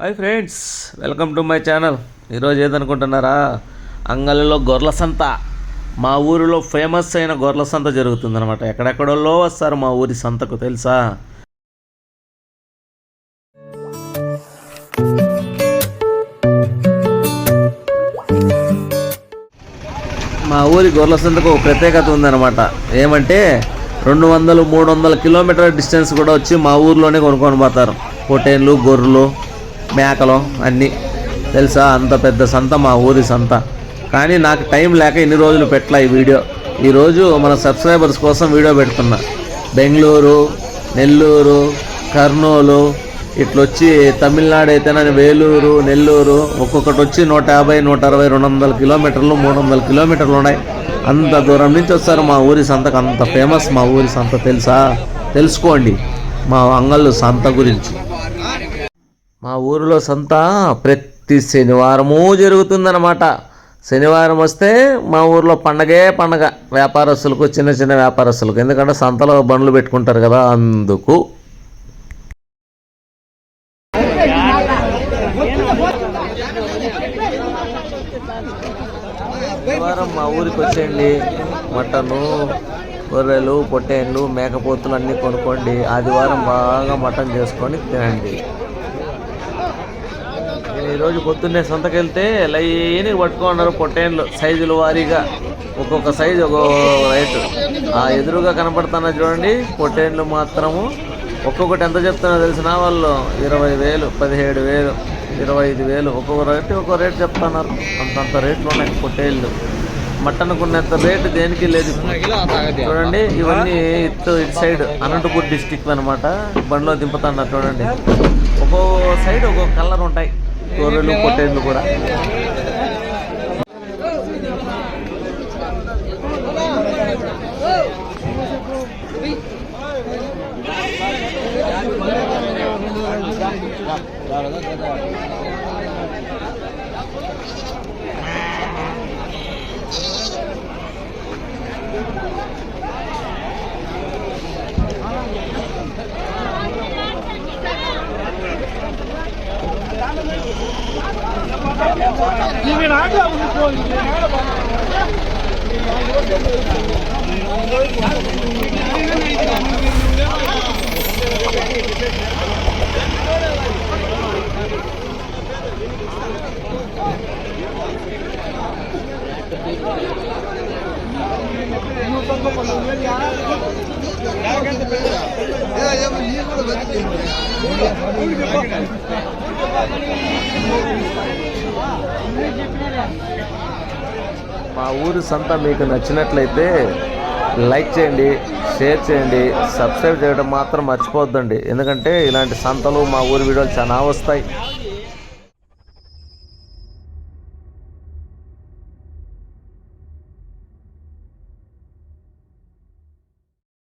Hi friends welcome to my channel. ఈరోజు ఏదనుకుంటున్నారా? అంగలిలో గొర్రెల సంత మా ఊరిలో ఫేమస్ అయిన గొర్రెల సంత జరుగుతుందనమాట ఎక్కడెక్కడో వస్తారు మా ఊరి సంతకు తెలుసా? మా ఊరి గొర్రెల సంతకు ఒక ప్రత్యేకత ఉందన్నమాట. ఏమంటే రెండు వందలు మూడు వందల కిలోమీటర్ల డిస్టెన్స్ కూడా వచ్చి మా ఊర్లోనే కొనుక్కొని పోతారు. పొటేన్లు గొర్రెలు మేకలు అన్నీ. తెలుసా? అంత పెద్ద సంత మా ఊరి సంత. కానీ నాకు టైం లేక ఇన్ని రోజులు పెట్టలే ఈ వీడియో. ఈరోజు మన సబ్స్క్రైబర్స్ కోసం వీడియో పెడుతున్నా. బెంగళూరు నెల్లూరు కర్నూలు ఇట్లొచ్చి తమిళనాడు అయితేనే వేలూరు నెల్లూరు ఒక్కొక్కటి వచ్చి నూట యాభై నూట అరవై రెండు వందల కిలోమీటర్లు మూడు వందల కిలోమీటర్లు ఉన్నాయి అంత దూరం నుంచి వస్తారు మా ఊరి సంతకు. అంత ఫేమస్ మా ఊరి సంత తెలుసా? తెలుసుకోండి మా అంగళ్ళు సంత గురించి. మా ఊరిలో సంత ప్రతి శనివారము జరుగుతుందన్నమాట. శనివారం వస్తే మా ఊర్లో పండగే పండగ. వ్యాపారస్తులకు చిన్న చిన్న వ్యాపారస్తులకు. ఎందుకంటే సంతలో బండ్లు పెట్టుకుంటారు కదా అందుకు. శనివారం మా ఊరికి వచ్చేయండి. మటను గొర్రెలు పొట్టేళ్ళు మేకపోతులు అన్నీ కొనుక్కోండి. ఆదివారం బాగా మటన్ చేసుకొని తినండి. నేను ఈరోజు పొద్దున్నే సొంతకెళ్తే లైన్గా పట్టుకున్నారు పొట్టేళ్ళు సైజులు వారీగా. ఒక్కొక్క సైజు ఒక్కొక్క రేటు. ఆ ఎదురుగా కనపడుతున్న చూడండి పొట్టేళ్ళు మాత్రము. ఒక్కొక్కటి ఎంత చెప్తున్నా తెలిసిన వాళ్ళు? ఇరవై వేలు పదిహేడు వేలు ఇరవై ఐదు వేలు. ఒక్కొక్క రేటు ఒక్కొక్క రేటు చెప్తున్నారు. అంతంత రేట్లు ఉన్నాయి పొట్టేళ్ళు. మటన్ కొన్నంత రేటు దేనికి లేదు. చూడండి ఇవన్నీ ఇటు ఇటు సైడ్ అనంతపూర్ డిస్టిక్ అనమాట బండిలో దింపుతాను చూడండి. ఒక్కో సైడ్ ఒక్కొక్క కలర్ ఉంటాయి. గొర్రెలు పొట్టేళ్ళు కూడా. நீங்க கூட வந்து మా ఊరి సంత మీకు నచ్చినట్లయితే లైక్ చేయండి షేర్ చేయండి సబ్స్క్రైబ్ చేయడం మాత్రం మర్చిపోవద్దండి. ఎందుకంటే ఇలాంటి సంతలు మా ఊరి వీడియోలు చాలా వస్తాయి.